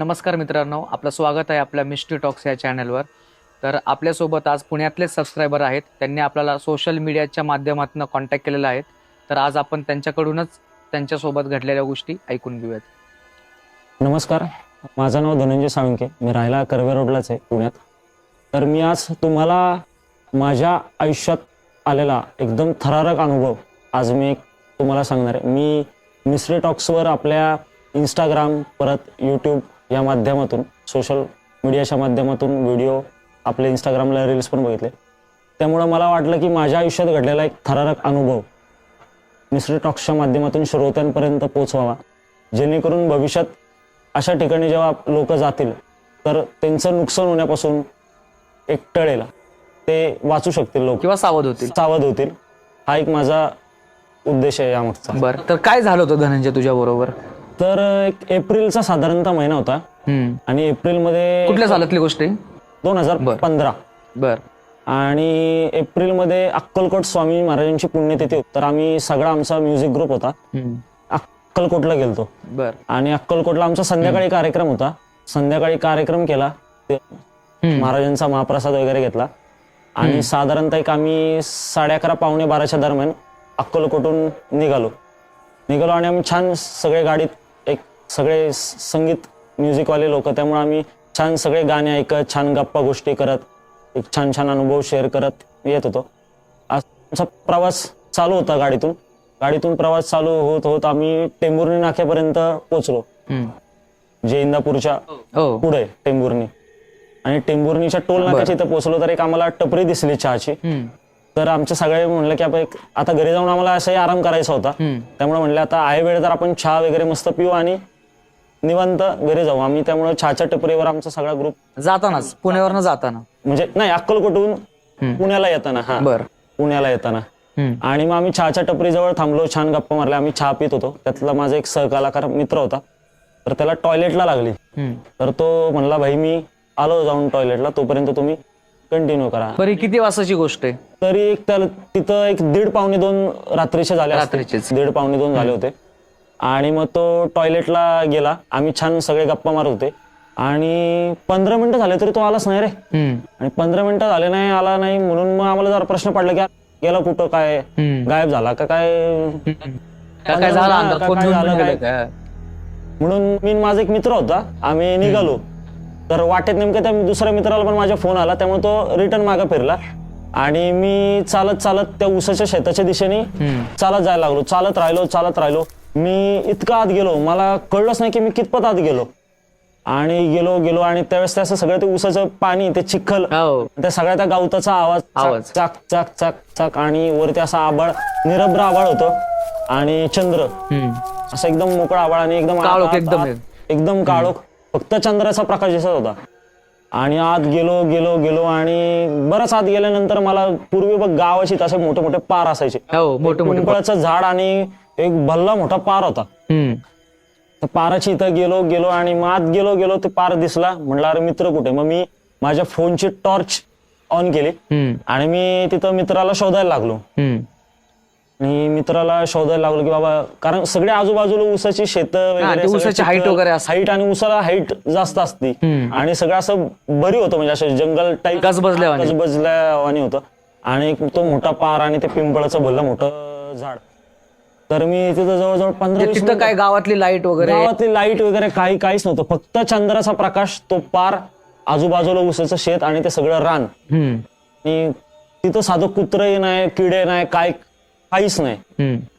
नमस्कार मित्रांनो आपलं स्वागत आहे आपल्या मिस्ट्री टॉक्स या चॅनलवर. तर आपल्यासोबत आज पुण्यातलेच सबस्क्रायबर आहेत. त्यांनी आपल्याला सोशल मीडियाच्या माध्यमातून कॉन्टॅक्ट केलेला आहे तर आज आपण त्यांच्याकडूनच त्यांच्यासोबत घडलेल्या गोष्टी ऐकून घेऊयात. नमस्कार माझं नाव धनंजय साळुंके मी राहायला कर्वे रोडलाच आहे पुण्यात. तर मी आज तुम्हाला माझ्या आयुष्यात आलेला एकदम थरारक अनुभव आज मी एक तुम्हाला सांगणार आहे. मी मिस्ट्री टॉक्सवर आपल्या इंस्टाग्राम परत यूट्यूब या माध्यमातून सोशल मीडियाच्या माध्यमातून व्हिडिओ आपले इंस्टाग्रामला रील्स पण बघितले. त्यामुळं मला वाटलं की माझ्या आयुष्यात घडलेला एक थरारक अनुभव मिस्ट्री टॉक्सच्या माध्यमातून श्रोत्यांपर्यंत पोचवावा जेणेकरून भविष्यात अशा ठिकाणी जेव्हा लोक जातील तर त्यांचं नुकसान होण्यापासून एक टळेल. ते वाचू शकतील लोक. किंवा सावध होतील. सावध होतील. हा एक माझा उद्देश आहे यामागचा. बरं तर काय झालं होतं धनंजय तुझ्या बरोबर? तर एक एप्रिलचा साधारणतः महिना होता. आणि एप्रिलमध्ये कुठल्या सालातली गोष्ट आहे? दोन हजार पंधरा. बर. आणि एप्रिलमध्ये अक्कलकोट स्वामी महाराजांची पुण्यतिथी होती. तर आम्ही सगळा आमचा म्युझिक ग्रुप होता. अक्कलकोटला गेलतो. बर. आणि अक्कलकोटला आमचा संध्याकाळी कार्यक्रम होता. संध्याकाळी कार्यक्रम केला. ते महाराजांचा महाप्रसाद वगैरे घेतला. आणि साधारणतः एक आम्ही साडे अकरा पावणे बाराच्या दरम्यान अक्कलकोटून निघालो. निघालो आणि आम्ही छान सगळे गाडीत एक सगळे संगीत म्युझिकवाले लोक त्यामुळे आम्ही छान सगळे गाणे ऐकत छान गप्पा गोष्टी करत एक छान छान अनुभव शेअर करत येत होतो. आज आमचा प्रवास चालू होता गाडीतून. गाडीतून प्रवास चालू होत होत आम्ही टेंभुर्णी नाक्यापर्यंत पोहोचलो. जे इंदापूरच्या हो. पुढे टेंभुर्णी. आणि टेंभुर्णीच्या टोल नाक्याच्या इथं पोहोचलो तर एक आम्हाला टपरी दिसली चहाची. तर आमचे सगळे म्हणलं की आपण आता घरी जाऊन आम्हाला असंही आराम करायचा होता. त्यामुळे म्हणलं आता आहे वेळ तर आपण चहा वगैरे मस्त पिऊ आणि निवांत घरी जाऊ. आम्ही त्यामुळे चहाच्या टपरीवर आमचा सगळा ग्रुप जातानाच? पुण्यावरनं जाताना? म्हणजे नाही अक्कलकोटून पुण्याला येताना हा. बर. पुण्याला येताना. आणि मग आम्ही चहाच्या टपरीजवळ थांबलो छान गप्पा मारल्या. आम्ही चहा पित होतो. त्यातला माझा एक सहकलाकार मित्र होता. तर त्याला टॉयलेटला लागली. तर तो म्हणला भाई मी आलो जाऊन टॉयलेटला तोपर्यंत तुम्ही कंटिन्यू करा. बरी किती वाजताची गोष्ट आहे? तरी एक त्याला तिथं एक दीड पावणे दोन रात्रीचे झाले. रात्रीचेच. दीड पावणे दोन झाले होते. आणि मग तो टॉयलेटला गेला. आम्ही छान सगळे गप्पा मारत होते. आणि पंधरा मिनिटं झाले तरी तो आलाच नाही रे. आणि पंधरा मिनिटं झाले नाही आला नाही. म्हणून मग आम्हाला जरा प्रश्न पडला की गेला कुठं काय. गायब झाला का काय? झालं? काय-? म्हणून मी माझा एक मित्र होता. आम्ही निघालो. तर वाटेत नेमकं त्या दुसऱ्या मित्राला पण माझा फोन आला. त्यामुळे तो रिटर्न मागे फिरला. आणि मी चालत चालत त्या उसाच्या शेताच्या दिशेने चालत जायला लागलो. चालत राहिलो चालत राहिलो. मी इतका आत गेलो. मला कळलंच नाही की मी कितपत आत गेलो. आणि गेलो गेलो आणि त्यावेळेस ते असं सगळं ते उसाचं पाणी ते चिखल हो. त्या सगळ्या त्या गावताचा आवाज आवाज. चाक चाक चाक चाक आणि वरती असा आबाळ निरभ्र आबाळ होतं. आणि चंद्र. हम्म. असं एकदम मोकळा आबाळ आणि एकदम काळोख आत- एकदम. आत-. एकदम काळोख. फक्त चंद्राचा प्रकाश दिसत होता. आणि आत गेलो गेलो गेलो आणि बरंच आत गेल्यानंतर मला पूर्वी बघ गावाशी तसे मोठे मोठे पार असायचे. हो मोठे मोठे पिंपळाचं झाड आणि एक भल्ला मोठा पार होता हम्म. तर पाराची इथं गेलो गेलो आणि मग आत गेलो गेलो ते पार दिसला म्हटलं अरे मित्र कुठे मग मी माझ्या फोनची टॉर्च ऑन केली हम्म. आणि मी तिथं मित्राला शोधायला लागलो हम्म. आणि मित्राला शोधायला लागलो की बाबा कारण सगळे आजूबाजूला ऊसाची शेतं हा, ते ऊसाची height वगैरे असते. हाईट आणि ऊसाला हाईट जास्त असते आणि सगळं असं बरी होतं म्हणजे असं जंगल टाईप गजबजल्यावानी. गजबजल्यावानी होतं आणि एक तो मोठा पार आणि ते पिंपळाचं भलं मोठं झाड तर मी तिथं जवळजवळ पंधरा वीस तिथं काय गावातली लाइट वगैरे? गावातली लाइट वगैरे काही काहीच नव्हतं. फक्त चंद्राचा प्रकाश तो पार आजूबाजूला ऊसाचं शेत आणि ते सगळं रान. आणि तिथं साधं कुत्रही नाही किडे नाही काय काहीच नाही.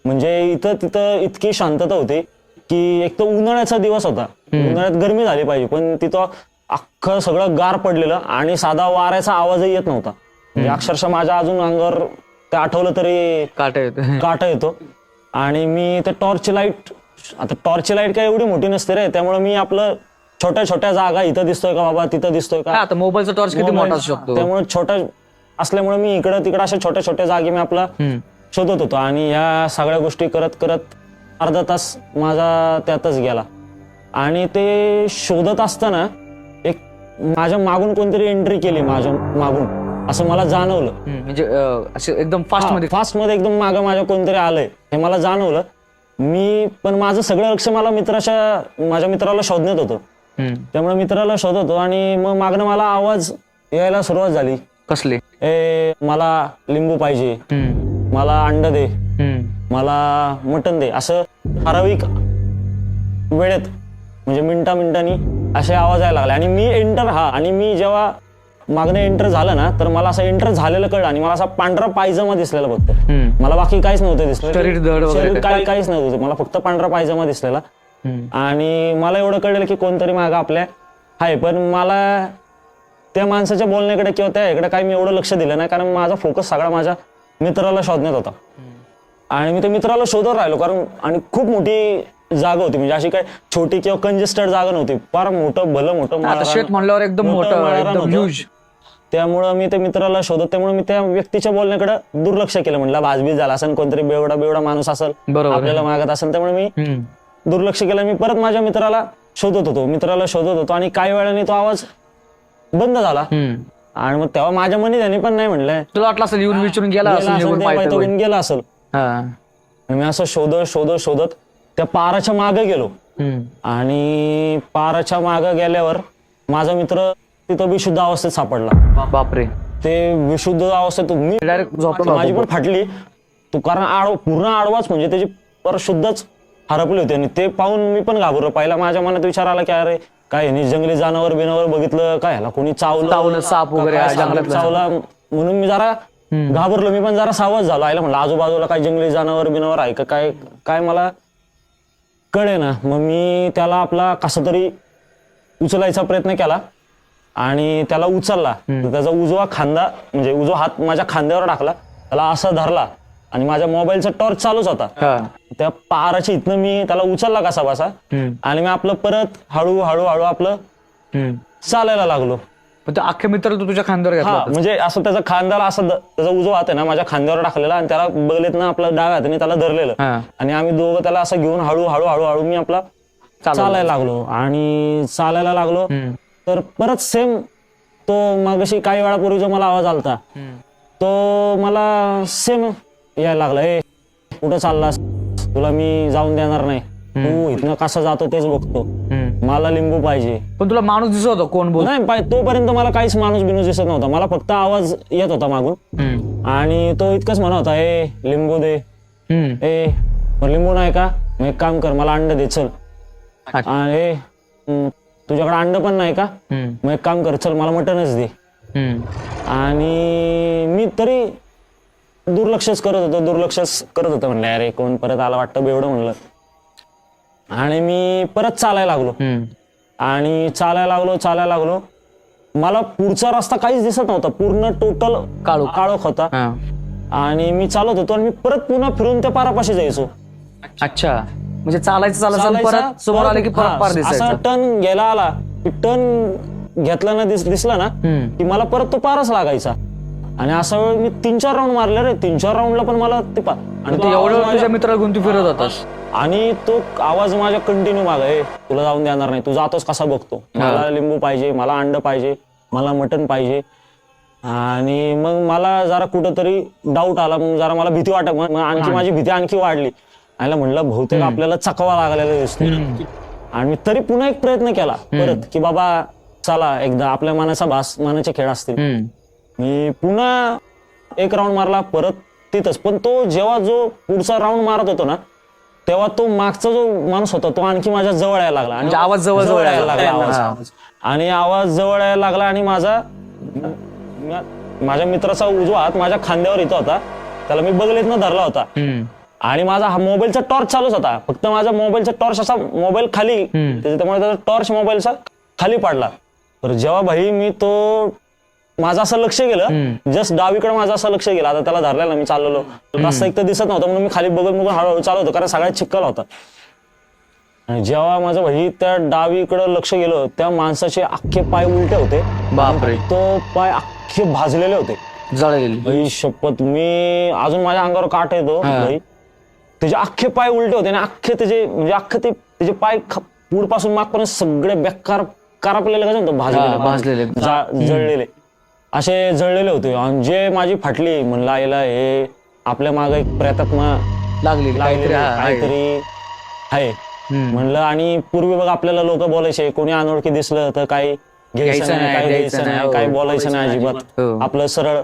म्हणजे इथं तिथं इतकी शांतता होती की एक तर उन्हाळ्याचा दिवस होता. उन्हाळ्यात गरमी झाली पाहिजे पण तिथं अख्खं सगळं गार पडलेलं आणि साधा वाऱ्याचा आवाजही येत नव्हता. म्हणजे अक्षरशः माझ्या अजून अंगावर ते आठवलं तरी काटा येतो. काटा येतो. आणि मी ते टॉर्च लाइट आता टॉर्च लाइट काय एवढी मोठी नसते रे त्यामुळे मी आपलं छोट्या छोट्या जागा इथं दिसतोय का बाबा तिथं दिसतोय का? आता मोबाईलचा टॉर्च किती मोठा असू शकतो? त्यामुळे छोट्या असल्यामुळे मी इकडं तिकडं अशा छोट्या छोट्या जागी मी आपला शोधत होतो. आणि या सगळ्या गोष्टी करत करत अर्धा तास माझा त्यातच गेला. आणि ते शोधत असताना एक माझ्या मागून कोणतरी एंट्री केली माझ्या मागून. असं मला जाणवलं. म्हणजे असे एकदम फास्टमध्ये फास्टमध्ये एकदम मागं माझ्या कोणतरी आलंय. हे मला जाणवलं. मी पण माझं सगळं लक्ष मला मित्राच्या माझ्या मित्राला शोधण्यात होतं. त्यामुळे मित्राला शोधतो आणि मग मागणं मला आवाज यायला सुरुवात झाली. कसले? ए मला लिंबू पाहिजे. मला अंड दे. मला मटण दे. असं ठराविक वेळेत म्हणजे मिनिटा मिनिटांनी असे आवाज यायला लागले. आणि मी एंटर हा आणि मी जेव्हा मागणं एंटर झालं ना तर मला असं एंटर झालेलं कळलं आणि मला असा पांढरा पायजमा दिसलेला फक्त. मला बाकी काहीच नव्हतं दिसलं काय? काय काहीच नव्हतं. मला फक्त पांढरा पायजमा दिसलेला. आणि मला एवढं कळलेलं की कोणतरी मागं आपल्या आहे पण मला त्या माणसाच्या बोलण्याकडे किंवा त्या इकडे काही मी एवढं लक्ष दिलं नाही कारण माझा फोकस सगळा माझ्या मित्राला शोधण्यात होता. आणि मी त्या मित्राला शोधत राहिलो कारण आणि खूप मोठी जागा होती. म्हणजे अशी काय छोटी किंवा कंजेस्टेड जागा नव्हती. फार मोठं भलं मोठं म्हणल्यावर एकदम मोठं त्यामुळं मी त्या मित्राला शोधत त्यामुळे मी त्या व्यक्तीच्या बोलण्याकडे दुर्लक्ष केलं. म्हटलं भाजबीज झाला असेल कोणतरी बेवडा बेवडा माणूस असेल बरोबर. आपल्याला मागत असेल त्यामुळे मी दुर्लक्ष केलं. मी परत माझ्या मित्राला शोधत होतो. मित्राला शोधत होतो आणि काही वेळाने तो आवाज बंद झाला. आणि मग तेव्हा माझ्या मनी त्याने पण नाही म्हणलंय तुला वाटलं असेल येऊन विचारून गेला असेल गेला असेल. हा. आणि मी असं शोधत शोधत शोधत त्या पाराच्या मागे गेलो. हम्म. आणि पाराच्या मागे गेल्यावर माझा मित्र तिथं विशुद्ध अवस्थेत सापडला. बापरे. ते विशुद्ध अवस्थेत मी डायरेक्ट झोपला माझी पण फाटली. तू कारण आडव पूर्ण आडवाच म्हणजे त्याची पर शुद्धच हरपली होती. आणि ते पाहून मी पण घाबरलो. पहिला माझ्या मनात विचार आला की अरे काय ह्यानी जंगली जनावर बिनावर बघितलं? काय ह्याला कोणी चावलं? चावलं, साप वगैरे काय साप. चावला? म्हणून मी जरा घाबरलो. मी पण जरा सावध झालो. आयला म्हणलं आजूबाजूला काय जंगली जनावर बिनावर आहे का? काय काय मला कळे ना मग मी त्याला आपला कसा तरी उचलायचा प्रयत्न केला. आणि त्याला उचलला. तर त्याचा उजवा खांदा म्हणजे उजवा हात माझ्या खांद्यावर टाकला. त्याला असा धरला आणि माझ्या मोबाईलचा टॉर्च चालूच होता. त्या पाराच्या इथनं मी त्याला उचलला कसा बसा. आणि मी आपलं परत हळू हळू हळू आपलं. चालायला लागलो. पण ते अख्खे मित्र तू तुझ्या खांद्यावर. म्हणजे असं त्याचा खांद्याला असं त्याचा उजवा हात आहे ना माझ्या खांद्यावर टाकलेला आणि त्याला बगलेत ना आपला डाग हाताने त्याला धरलेलं. आणि आम्ही दोघं त्याला असं घेऊन हळू हळू हळू हळू मी आपला. चालायला लागलो. आणि चालायला लागलो. तर परत सेम तो मागाशी काही वेळापूर्वी जो मला आवाज आलता. तो मला सेम यायला लागला ए कुठं चाललास? तुला मी जाऊन देणार नाही. तू इथनं कसा जातो तेच बघतो. मला लिंबू पाहिजे. पण तुला माणूस दिसत होता कोण बोल? नाही पाय- तोपर्यंत मला काहीच माणूस बिनूस दिसत नव्हता. मला फक्त आवाज येत होता मागून. हम्म. आणि तो इतकंच म्हणत होता ए लिंबू दे. हम्म. ए मग लिंबू नाही का? मग एक काम कर मला अंड दे चल. अच्छा. ए हम्म, तुझ्याकडे अंड पण नाही का. मग एक काम कर चल मला मटनच दे. आणि मी तरी दुर्लक्षच करत होतो दुर्लक्षच करत होतो म्हणलं अरे कोण परत आला वाटतं बेवडं म्हणलं आणि मी परत चालायला लागलो. आणि चालायला लागलो चालायला लागलो मला पुढचा रस्ता काहीच दिसत नव्हता पूर्ण टोटल काळोख. काळोख होता. आणि मी चालत होतो आणि मी परत पुन्हा फिरून त्या पारापाशी जायचो अच्छा म्हणजे चालायचं चालायचं परत समोर आले की परत पार असा दिसायचं. टर्न घ्यायला आला की टर्न घेतला ना दिस दिसला ना. की मला परत तो पारच लागायचा. आणि असा वेळ मी तीन चार राऊंड मारले रे तीन चार राऊंडला पण मला ते पा आणि ते तो आवाज एवढं माझ्या- तुझ्या मित्राला घेऊन तू फिरत होतास? आणि तो आवाज माझ्या कंटिन्यू माग तुला जाऊन देणार नाही तू जातोस कसा बघतो? मला लिंबू पाहिजे मला अंड पाहिजे मला मटण पाहिजे. आणि मग मला जरा कुठंतरी डाऊट आला मग जरा मला भीती वाटत आणखी माझी भीती आणखी वाढली. आणि म्हणलं बहुतेक आपल्याला चकवा लागलेला दिसतो आणि मी तरी पुन्हा एक प्रयत्न केला परत की बाबा चला एकदा आपल्या मनाचा भास मनाचे खेळ असतील. मी पुन्हा एक राऊंड मारला परत तिथंच. पण तो जेव्हा जो पुढचा राऊंड मारत होतो ना तेव्हा तो मागचा जो माणूस होता तो आणखी माझ्या जवळ यायला लागला. आणि म्हणजे आवाज जवळ जवळ यायला लागला. आवाज आणि आवाज जवळ यायला लागला आणि माझा माझ्या मित्राचा उजवा हात माझ्या खांद्यावर येतो होता. त्याला मी बगलेतनं धरला होता. आणि माझा हा मोबाईलचा टॉर्च चालूच होता. फक्त माझा मोबाईलचा टॉर्च असा मोबाईल खाली त्याच्यामुळे त्याचा टॉर्च मोबाईलचा खाली पडला. तर जेव्हा भाई मी तो माझं असं लक्ष गेलं. जस्ट डावीकडे माझं असं लक्ष गेलं. आता त्याला धरलेला मी चाललेलो. रस्ता एक तर दिसत नव्हता. म्हणून मी खाली बघत बघून हळूहळू चालत होतो. कारण सगळ्यात चिक्कल होता. आणि जेव्हा माझं भाई त्या डावीकडे लक्ष गेलं त्या माणसाचे अख्खे पाय उलटे होते. बापरे. तो पाय अख्खे भाजलेले होते. जळलेली. भाई शपथ मी अजून माझ्या अंगावर काट येतो भाई. त्याचे अख्खे पाय उलटे होते आणि अख्खे त्याचे म्हणजे अख्खे ते त्याचे पाय पुढपासून मागपर्यंत सगळे बेकार करापलेले कसं म्हणतो हा, भाजलेले भाजलेले. जळलेले असे जळलेले होते आणि जे माझी फाटली म्हणलं आईला हे आपल्या मागे एक प्रेतात्मा लागलेली लागलेली काहीतरी हा, आहे. म्हणलं आणि पूर्वी बघ आपल्याला लोक बोलायचे कोणी अनोळखी दिसलं तर काही घ्यायचं घ्यायचं नाही काही द्यायचं नाही, नाही हो. काही बोलायचं नाही हो. अजिबात आपलं सरळ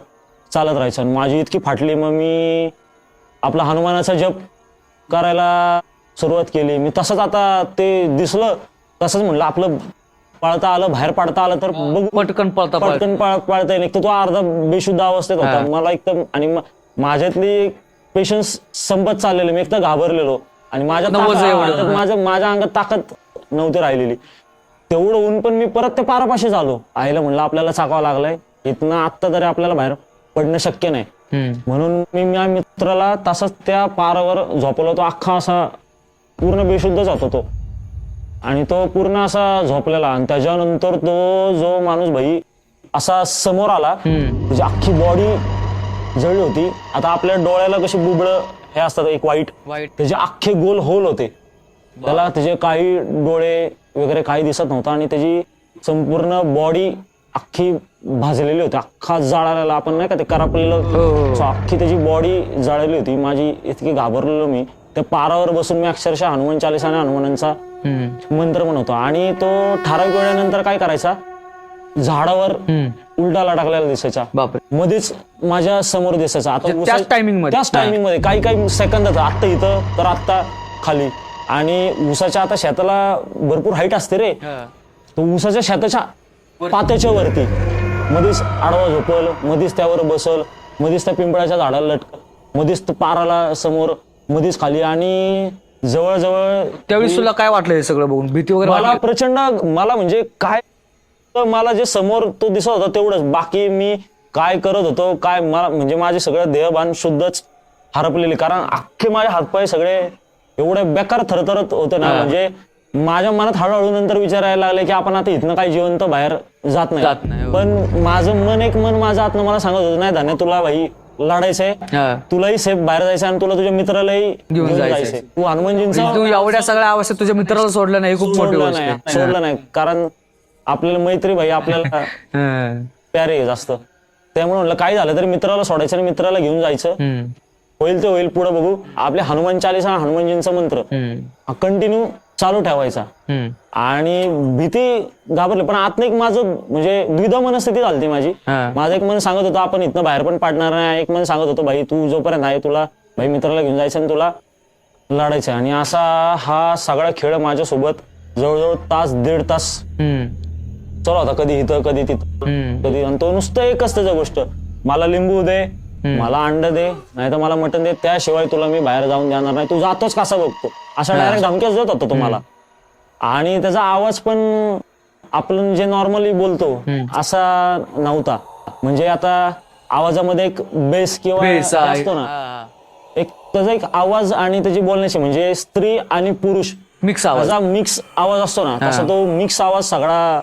चालत राहायचं आणि माझी इतकी फाटली मग मी आपला हनुमानाचा जप करायला सुरुवात केली. मी तसंच आता ते दिसलं तसंच म्हणलं आपलं पळता आलं बाहेर पडता आलं तर बघू. पटकन पळता पटकन पाळ- पाळता येईल. एक तर तो अर्धा बेशुद्ध अवस्थेत होता. मला एकदम आणि म- माझ्यातली पेशन्स संपत चाललेले. मी एक तर घाबरलेलो. आणि माझ्या नवज ताकद- एवढं. तर माझ्या माझ्या अंगात ताकद नव्हती राहिलेली. तेवढं ऊन पण मी परत त्या पारापाशी झालो. आईला म्हणलं आपल्याला चाकावं लागलंय. इथनं आत्ता तरी आपल्याला बाहेर पडणं शक्य नाही. म्हणून मी माझ्या मित्राला तसंच त्या पारावर झोपलो तो अख्खा असा पूर्ण बेशुद्धच होता. तो आणि तो पूर्ण असा झोपलेला. आणि त्याच्यानंतर तो जो माणूस भाई असा समोर आला. त्याची अख्खी बॉडी जळली होती. आता आपल्या डोळ्याला कशी बुबळ हे असतात एक वाईट वाईट त्याचे अख्खे गोल होल होते. त्याला त्याचे काही डोळे वगैरे काही दिसत नव्हतं. आणि त्याची संपूर्ण बॉडी अख्खी भाजलेली होती. अख्खा जाळालेला आपण नाही का ते करापलेलं हो, हो. अख्खी त्याची बॉडी जळलेली होती. माझी इतकी घाबरलेलो मी. त्या पारावर बसून मी अक्षरशः हनुमान चालीसा आणि हनुमानांचा. मंत्र म्हणतो. आणि तो ठराविक वेळानंतर काय करायचा? झाडावर हम्म. उलटा लटकलेला दिसायचा. बापरे. मध्येच माझ्यासमोर दिसायचा. आता म्हणजे त्याच timing मध्ये? त्याच टायमिंगमध्ये. काही काही सेकंदात आत्ता इथं तर आत्ता खाली. आणि ऊसाच्या आता शेताला भरपूर हाईट असते रे. तो ऊसाच्या शेताच्या पात्याच्या वरती. मध्येच आडवा झोपल मध्येच त्यावर बसल मध्येच त्या पिंपळाच्या झाडाला लटकल मध्येच तो पाराला समोर मध्येच खाली आणि जवळजवळ त्यावेळी तुला काय वाटलं हे सगळं बघून? भीती वगैरे मला वाटली? प्रचंड मला म्हणजे काय तर मला जे समोर तो दिसत होता तेवढंच. बाकी मी काय करत होतो काय मला म्हणजे माझे सगळं देहभान शुद्धच हरपलेले. कारण अख्खे माझे हातपाय सगळे एवढे बेकार थरथरत होते ना. म्हणजे माझ्या मनात हळूहळू नंतर विचारायला लागले की आपण आता इथनं काही जिवंत बाहेर जात जात नाही, नाही हो. पण माझं मन एक मन माझं आतनं मला सांगत होतं नाही धान्य तुला भाई लढायचंय हा. तुलाही सेफ बाहेर जायचं आणि तुला तुझ्या मित्रालाही घेऊन जायचंय. तू हनुमानजींचा तू एवढ्या सगळ्या अवस्थेत तुझ्या मित्राला सोडलं नाही हे खूप मोठी सोडलं गोष्ट नाही सोडलं नाही कारण आपल्याला मैत्री भाई आपल्याला हा. प्यारे आहे जास्त त्यामुळे म्हणलं काय झालं तरी मित्राला सोडायचं आणि मित्राला घेऊन जायचं हम्म. होईल ते होईल पुढे बघू आपले हनुमान चालीसा हनुमानजींचा मंत्र हम्म. कंटिन्यू चालू ठेवायचा. आणि भीती घाबरली पण आतनं एक माझं म्हणजे द्विधा मनस्थिती झाली माझी. माझं एक मन सांगत होतं आपण इथनं बाहेर पण पाडणार नाही एक मन सांगत होतं भाई तू जोपर्यंत आहे तुला भाई मित्राला घेऊन जायचं आणि तुला लढायचं आणि असा हा सगळा खेळ माझ्यासोबत जवळजवळ तास दीड तास. चालू होता कधी इथं कधी तिथं. कधी आणि तो नुसतं एकच त्याचं गोष्ट मला लिंबू दे मला अंड दे नाही तर मला मटण दे त्याशिवाय तुला मी बाहेर जाऊन देणार नाही तू जातोच कसा बघतो असा डायरेक्ट धमक्याच देत होता तुम्हाला. आणि त्याचा आवाज पण आपण जे नॉर्मली बोलतो असा नव्हता. म्हणजे आता आवाजामध्ये एक बेस किंवा. असतो ना. एक त्याचा एक आवाज आणि त्याची बोलण्याची म्हणजे स्त्री आणि पुरुष. मिक्स आवाज. मिक्स आवाज असतो ना तसा तो मिक्स आवाज सगळा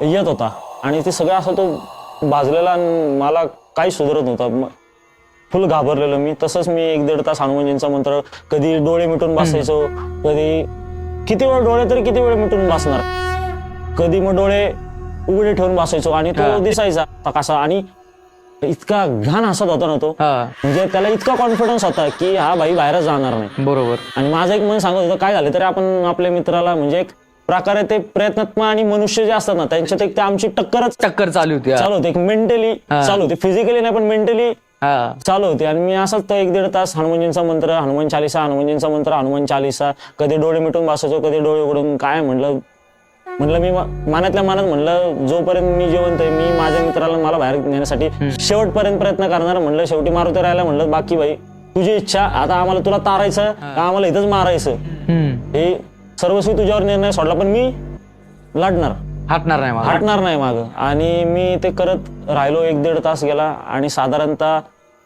येत होता. आणि ते सगळं असं तो भाजलेला मला काही सुधरत नव्हता. फुल घाबरलेलो मी. तसंच मी एक दीड तास हनुमानजींचा मंत्र कधी डोळे मिटून बसायचो कधी किती वेळ डोळे तरी किती वेळ मिटून बसणार? कधी मग डोळे उघडे ठेवून बसायचो आणि तो दिसायचा कसा आणि इतका घाण हसत होता ना तो. म्हणजे त्याला इतका कॉन्फिडन्स होता की हा भाई बाहेरच जाणार नाही. बरोबर. आणि माझं एक मन सांगत होतं काय झालं? तरी आपण आपल्या मित्राला म्हणजे एक प्रकारे ते प्रयत्नात्मक आणि मनुष्य जे असतात ना त्यांच्यात एक ते आमची टक्करच टक्कर चालू होती. चालू होते. एक मेंटली चालू होते. फिजिकली नाही पण मेंटली चालू होते. आणि मी असंच तो एक दीड तास हनुमानजींचा मंत्र हनुमान चालिसा हनुमानजींचा मंत्र हनुमान चालिसा कधी डोळे मिटून बसायचो कधी डोळे उघडून काय म्हणलं? म्हणलं मी मनातल्या मनात म्हणलं जोपर्यंत मी जिवंत आहे मी माझ्या मित्राला मला बाहेर नेण्यासाठी शेवटपर्यंत प्रयत्न करणार म्हणलं शेवटी मारुती राहायला म्हणलं बाकी भाई तुझी इच्छा आता आम्हाला तुला तारायचं का आम्हाला इथंच मारायचं. हे सर्वस्वी तुझ्यावर निर्णय सोडला पण मी लढणार. हटणार नाही मला हटणार नाही माग. आणि मी ते करत राहिलो एक दीड तास गेला आणि साधारणतः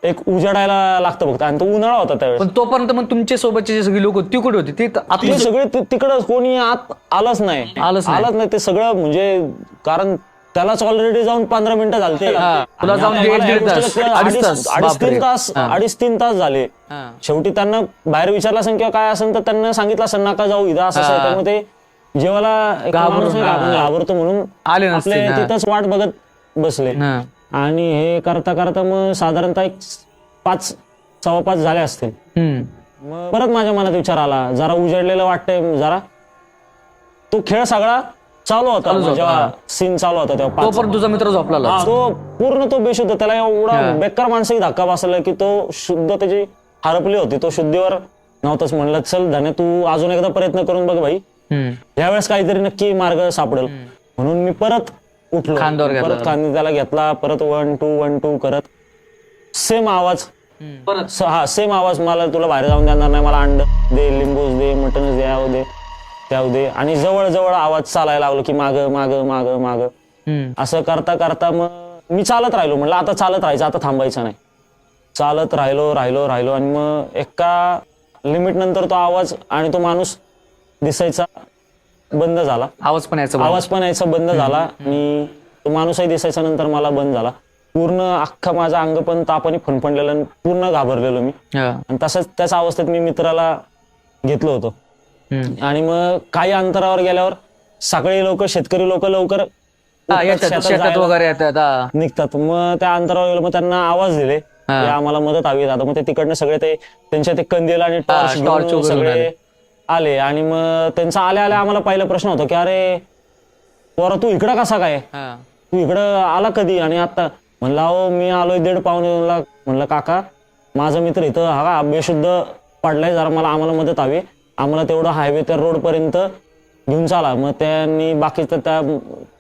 एक उजेडायला लागतं फक्त आणि तो उन्हाळा होता त्यावेळेस. पण तोपर्यंत मग तुमच्या सोबतचे जे सगळी लोक ती कुठे होती? ती ते सगळे तिकडं कोणी आत आलंच नाही. आलंच नाही. आलंच नाही. ते सगळं म्हणजे कारण त्यालाच ऑलरेडी जाऊन पंधरा मिनिटं झालते. हा, तुला आणि जाऊन आम्हाला दीड- या दीड तास, गोष्टीला अडीच अडीच तास, अडीच बापरे. तीन तास हा. अडीच तीन तास झाले. हा. शेवटी त्यांना बाहेर विचारलं असेल किंवा काय असेल तर त्यांना सांगितलं असेल नका जाऊ इथं असं असं आहे. त्यामुळे ते आपण घाबरतो म्हणून आले आपले. तिथंच वाट बघत बसले. आणि हे करता करता मग साधारणतः एक पाच सव्वा पाच झाले असतील. मग परत माझ्या मनात विचार आला. जरा उजडलेलं वाटतंय जरा. तो खेळ सगळा चालू होता. जेव्हा सीन चालू होता तेव्हा तुझा मित्र झोपला तो पूर्ण तो बेशुद्ध. त्याला एवढा बेकार मानसिक धक्का बसला की तो शुद्ध त्याची हरपली होती. तो शुद्धीवर नव्हताच म्हणलं चल धने तू अजून एकदा प्रयत्न करून बघ भाई. यावेळेस काहीतरी नक्की मार्ग सापडेल. म्हणून मी परत उठलो. खांद्यावर घेतला. परत खांदी त्याला घेतला. परत वन टू वन टू करत. सेम आवाज. परत. स- हा सेम आवाज मला तुला बाहेर जाऊन देणार नाही. मला अंड दे लिंबूज दे मटनच दे याव दे त्याव दे. आणि जवळ जवळ आवाज चालायला लागलो की माग माग माग माग. हम्म. असं करता करता मग मी चालत राहिलो. म्हणलं आता चालत राहायचं आता थांबायचं नाही. चालत राहिलो राहिलो राहिलो. आणि मग एका लिमिट नंतर तो आवाज आणि तो माणूस दिसायचा बंद झाला. आवाज पण यायचा. आवाज पण यायचा बंद झाला. आणि तो माणूसही दिसायचा नंतर मला बंद झाला. पूर्ण अख्खा माझं अंग पण तापाने फणफणलेलं आणि पूर्ण घाबरलेलो मी. आणि तसंच त्याच अवस्थेत मी मित्राला घेतलो होतो. आणि मग काही अंतरावर गेल्यावर सगळे लोक शेतकरी लोक लवकर शेतात वगैरे येतात. निघतात. मग त्या अंतरावर गेलो मग त्यांना आवाज दिले. आम्हाला मदत हवी आता मग ते तिकडनं सगळे ते त्यांच्या ते कंदील आणि टॉर्च सगळे आले. आणि मग त्यांचा आल्या आल्या आम्हाला पहिला प्रश्न होता की अरे पोरा तू इकडं कसा काय? हा. तू इकडं आला कधी? आणि आता म्हणलं अहो मी आलोय दीड पावणे दोनला. म्हणलं काका माझा मित्र इथं हा का बेशुद्ध पडलाय जरा मला आम्हाला मदत हवी आम्हाला तेवढं हायवे त्या रोड पर्यंत घेऊन चाला. मग त्यांनी बाकीचं त्या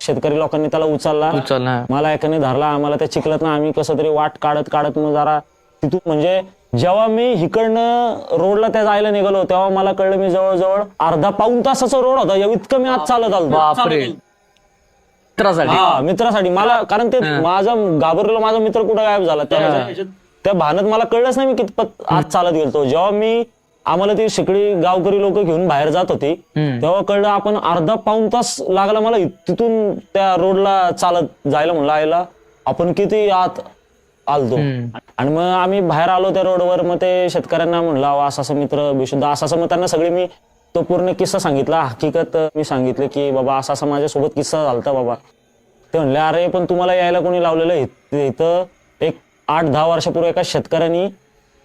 शेतकरी लोकांनी त्याला उचलला. ना मला एकाने धरला आम्हाला त्या चिखलात ना आम्ही कसं तरी वाट काढत काढत मग जरा तिथून म्हणजे जेव्हा मी इकडनं रोडला त्या जायला निघालो तेव्हा मला कळलं मी जवळजवळ अर्धा पाऊन तासाचा रोड होता. इतकं मी आज चालत आलो. बापरे. मित्रासाठी. हा मित्रासाठी. मला कारण ते माझा घाबरलेला माझा मित्र कुठं गायब झाला? त्या त्या भानत मला कळलंच नाही मी कितपत आज चालत गेलतो. जेव्हा मी आम्हाला ती शिकडी गावकरी लोक घेऊन बाहेर जात होती. तेव्हा कळलं आपण अर्धा पाऊन तास लागला मला तिथून त्या रोडला चालत जायला म्हणलं आयला आपण किती आत आलतो. आणि मग आम्ही बाहेर आलो त्या रोडवर मग ते शेतकऱ्यांना म्हणलं असं असं मित्र बेशुद्ध. असं असं मग त्यांना सगळे मी तो पूर्ण किस्सा सांगितला. हकीकत मी सांगितलं की बाबा असा असा माझ्यासोबत किस्सा झालता बाबा. ते म्हणले अरे पण तुम्हाला यायला कोणी लावलेलं इथं इथं एक आठ दहा वर्षापूर्वी एका शेतकऱ्यांनी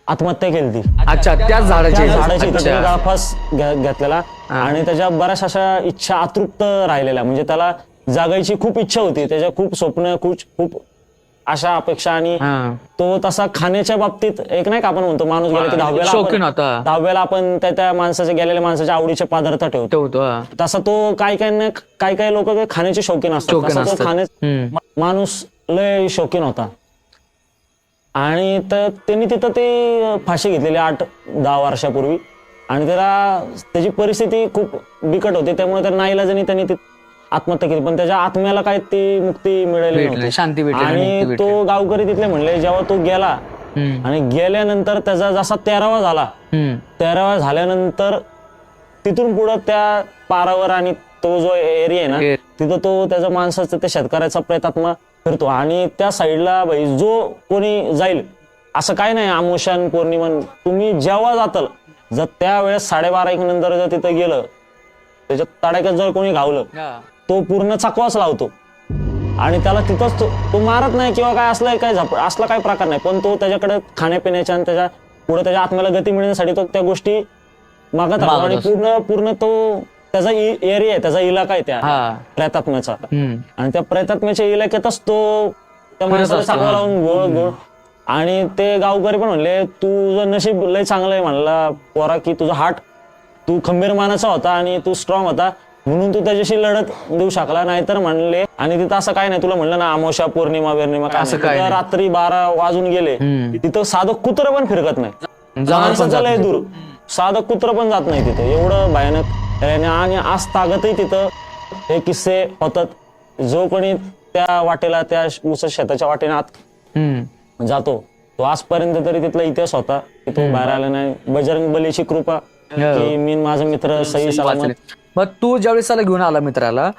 आत्महत्या केली ती अच्छा त्याच झाडाची त्या झाडाची गळफास घे- घेतलेला. आणि त्याच्या बऱ्याच अशा इच्छा अतृप्त राहिलेल्या. म्हणजे त्याला जागायची खूप इच्छा होती. त्याच्या खूप स्वप्न खूप खूप आशा अपेक्षा आणि तो तसा खाण्याच्या बाबतीत एक नाही का आपण म्हणतो माणूस गेला की दहाव्याला शौकीन आपण- होता. दहाव्याला आपण त्या त्या माणसाच्या गेलेल्या माणसाच्या आवडीचे पदार्थ ठेवतो. ठेवतो हा. तसा तो काय काय काय काय लोक खाण्याचे शौकीन असतात. शौकीन तसा तो असतात. खाण्या हम्म. माणूस लय शौकीन होता. आणि तर त्यांनी तिथं ते फाशी घेतलेली आठ दहा वर्षापूर्वी. आणि त्याला त्याची परिस्थिती खूप बिकट होती. त्यामुळे त्या नाईलाजाने त्यांनी ती आत्महत्या केली पण त्याच्या आत्म्याला काय ती मुक्ती मिळाली भेटली, नव्हती शांती भेटली मुक्ती आणि भेटली. तो गावकरी तिथले म्हणले जेव्हा तो गेला हम्म. आणि गेल्यानंतर त्याचा जसा तेरावा झाला हम्म. तेरावा झाल्यानंतर तिथून पुढं त्या पारावर आणि तो जो एरिया आहे ना. तिथं तो त्याचा माणसाचा त्या शेतकऱ्याचा प्रेतात्मा फिरतो आणि त्या साईडला भाई जो कोणी जाईल असं काय नाही आमोशान पौर्णिमान तुम्ही जेव्हा जाताल जर त्यावेळेस साडेबारा एक नंतर जर तिथं गेलं त्याच्या तडाक्यात जर कोणी घावलं हा. तो पूर्ण चकवाच लावतो. आणि त्याला तिथंच तो तो मारत नाही किंवा काय असलं काय झप असला काही प्रकार नाही. पण तो त्याच्याकडे खाण्यापिण्याच्या आणि त्याच्या पुढे त्याच्या आत्म्याला गती मिळण्यासाठी तो त्या गोष्टी मागत राहतो. आणि. पूर्ण पूर्ण तो त्याचा एरिया आहे त्याचा इलाका आहे त्या हा. प्रेतात्म्याचा हम्म. आणि त्या प्रेतात्म्याच्या इलाक्यातच तो त्या माणसाला चकवा. लावून गोळ गोळ. आणि ते गावकरी पण म्हणले तुझं नशीब लय चांगलं आहे म्हणला पोरा की तुझा हार्ट तू खंबीर मानाचा होता आणि तू स्ट्रॉंग होता. म्हणून तू त्याच्याशी लढत देऊ शकला नाहीतर म्हणले आणि तिथं असं काय नाही तुला म्हणलं ना अमावस्या पौर्णिमा बिर्णिमा काय असं नाही. काय नाही. रात्री बारा वाजून गेले हम्म. तिथं साधं कुत्र पण फिरकत नाही जनावर पण माणसाचं जात लय नाही. दूर साधं कुत्र पण जात नाही तिथं एवढं भयानक. आणि आज तागतही तिथं हे किस्से होतात जो कोणी त्या वाटेला त्या ऊस शेताच्या वाटेने आत हम्म. जातो तो आजपर्यंत तरी तिथला इतिहास होता की तो बाहेर आला नाही बजरंग बलीची कृपा की मी आणि माझा मित्र सही सलामत. मग तू ज्यावेळेस त्याला घेऊन आला मित्राला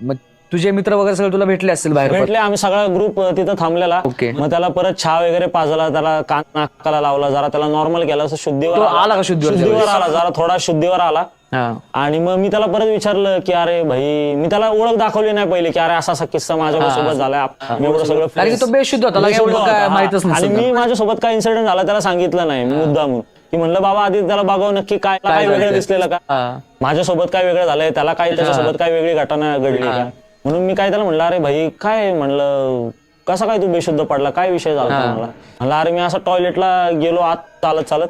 मग तुझे मित्र वगैरे सगळे तुला भेटले असतील बाहेर भेटले आम्ही सगळा ग्रुप तिथं थांबलेला. ओके. मग त्याला परत चहा वगैरे पाजला त्याला कान नाकाला लावला जरा त्याला नॉर्मल केला असं शुद्धीवर तो आला. का शुद्धीवर शुद्धीवर आला जरा थोडा शुद्धीवर आला. हा. आणि मग मी त्याला परत विचारलं की अरे भाई मी त्याला ओळख दाखवली नाही पहिले की अरे असा असा किस्सा माझ्यासोबत झालाय. आप- मी एवढं सगळं कारण की तो बेशुद्ध होता, त्याला बेशुद्ध एवढं काय होता, माहीतच हा. नसेल. आणि मी माझ्यासोबत काय इन्सिडेंट झाला त्याला सांगितलं नाही मुद्दा म्हणून की म्हणलं बाबा आधी त्याला बघावं नक्की काय काय वेगळं? दिसलेलं का. माझ्यासोबत काय वेगळं झालंय? त्याला काय त्याच्यासोबत काय वेगळी घटना घडली. का? म्हणून मी काय त्याला म्हणलं अरे भाई काय म्हणलं कसा काय तू बेशुद्ध पडला? काय विषय झाला. मला म्हणलं अरे मी असं टॉयलेटला गेलो आत चालत चालत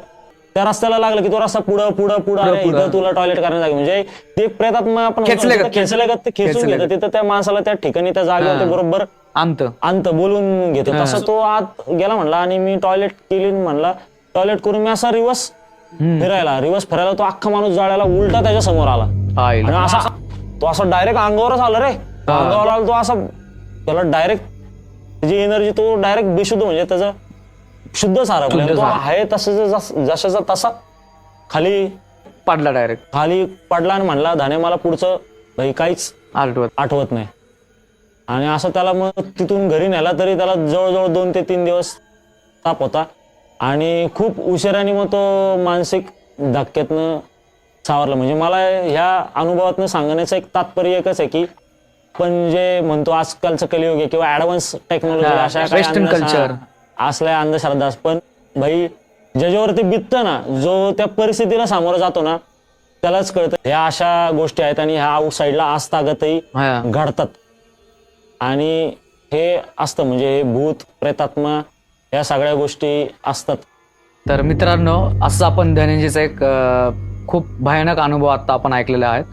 त्या रस्त्याला लागलं की तो रस्ता पुढं पुढं पुढं. इथं तुला टॉयलेट करण्यात जागे म्हणजे ते प्रेतात्मा आपण खेचले ते खेचून घेतं. तिथं त्या माणसाला त्या ठिकाणी त्या जागेवर बरोबर अंत. अंत बोलून घेतो. तसं तो आत गेला म्हणला आणि मी टॉयलेट केली म्हणला टॉयलेट करून मी असा रिवर्स फिरायला. रिवर्स फिरायला तो अख्खा माणूस जाळ्याला उलटा त्याच्यासमोर आला. आणि असा तो असा डायरेक्ट अंगावरच आला रे. अंगावर आला तो असा त्याला डायरेक्ट त्याची एनर्जी तो डायरेक्ट बेशुद्ध म्हणजे त्याचं शुद्ध सारा तो. आहे तसं जशाचा तसा. खाली पडला डायरेक्ट खाली पडला आणि म्हणला धाने मला पुढचं भाई काहीच आलटवत आठवत नाही. आणि असं त्याला मग तिथून घरी नेला तरी त्याला जवळजवळ दोन ते तीन दिवस ताप होता. आणि खूप उशिराने मग तो मानसिक धक्क्यातनं सावरला. म्हणजे मला ह्या अनुभवातनं सांगण्याचं एक तात्पर्य एकच आहे की पण जे म्हणतो आजकालचं कलियुग आहे किंवा ऍडव्हान्स टेक्नॉलॉजी अशा काही culture. हा, असल्या अंधश्रद्धा पण भाई ज्याच्यावरती बिततं ना जो त्या परिस्थितीला सामोरं जातो ना त्यालाच कळतं. ह्या अशा गोष्टी आहेत आणि ह्या आउटसाईडला आजतागतही हा. घडतात. आणि हे असतं म्हणजे हे भूत प्रेतात्मा या सगळ्या गोष्टी असतात. तर मित्रांनो असं आपण धनंजयचा एक अं, खूप भयानक अनुभव आता आपण ऐकलेला आहेत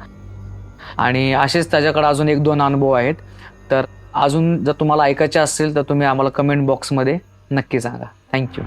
आणि असेच त्याच्याकडे अजून एक दोन अनुभव आहेत. तर अजून जर तुम्हाला ऐकायचे असतील तर तुम्ही आम्हाला कमेंट बॉक्समध्ये नक्की सांगा. थँक्यू